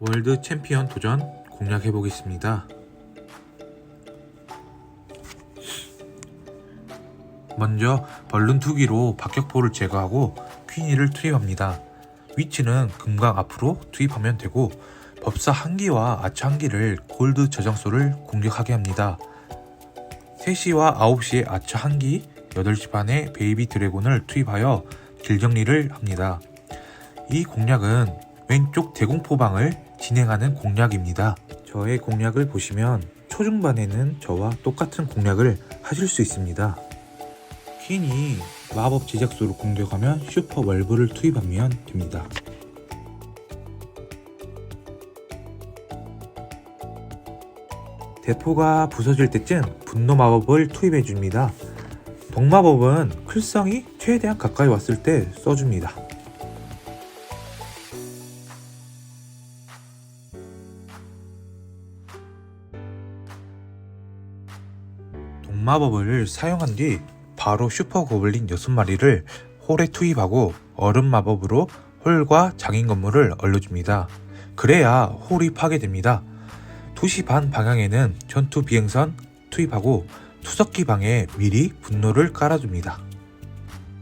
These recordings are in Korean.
월드 챔피언 도전 공략해 보겠습니다. 먼저 벌룬 투기로 박격포를 제거하고 퀸이를 투입합니다. 위치는 금강 앞으로 투입하면 되고 법사 한기와 아처 한기를 골드 저장소를 공격하게 합니다. 3시와 9시에 아처 한기, 8시 반에 베이비 드래곤을 투입하여 길정리를 합니다. 이 공략은 왼쪽 대공포방을 진행하는 공략입니다. 저의 공략을 보시면 초중반에는 저와 똑같은 공략을 하실 수 있습니다. 퀸이 마법 제작소를 공격하면 슈퍼 월브를 투입하면 됩니다. 대포가 부서질 때쯤 분노 마법을 투입해 줍니다. 독마법은 클성이 최대한 가까이 왔을 때 써줍니다. 독마법을 사용한 뒤 바로 슈퍼 고블린 6마리를 홀에 투입하고 얼음 마법으로 홀과 장인 건물을 얼려줍니다. 그래야 홀이 파괴됩니다. 2시 반 방향에는 전투 비행선 투입하고 투석기 방에 미리 분노를 깔아줍니다.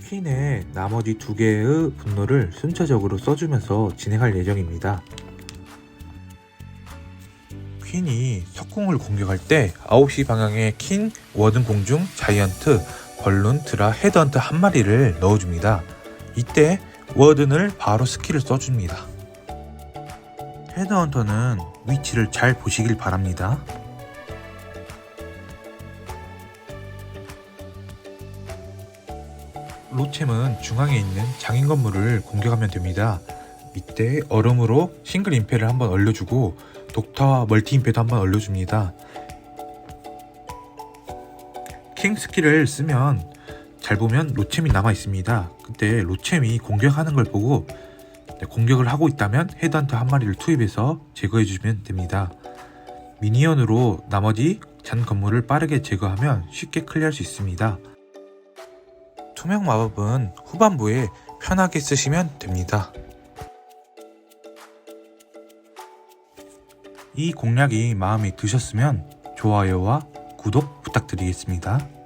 퀸의 나머지 두 개의 분노를 순차적으로 써주면서 진행할 예정입니다. 퀸이 석궁을 공격할 때 9시 방향에 킹, 워든 공중, 자이언트, 벌룬, 드라, 헤드헌트 한 마리를 넣어줍니다. 이때 워든을 바로 스킬을 써줍니다. 헤드헌터는 위치를 잘 보시길 바랍니다. 로챔은 중앙에 있는 장인 건물을 공격하면 됩니다. 이때 얼음으로 싱글 임페를 한번 얼려주고 독타와 멀티 임페도 한번 얼려줍니다. 킹 스킬을 쓰면 잘 보면 로챔이 남아 있습니다. 그때 로챔이 공격하는 걸 보고 네, 공격을 하고 있다면 헤드헌터 한 마리를 투입해서 제거해 주시면 됩니다. 미니언으로 나머지 잔 건물을 빠르게 제거하면 쉽게 클리어할 수 있습니다. 투명 마법은 후반부에 편하게 쓰시면 됩니다. 이 공략이 마음에 드셨으면 좋아요와 구독 부탁드리겠습니다.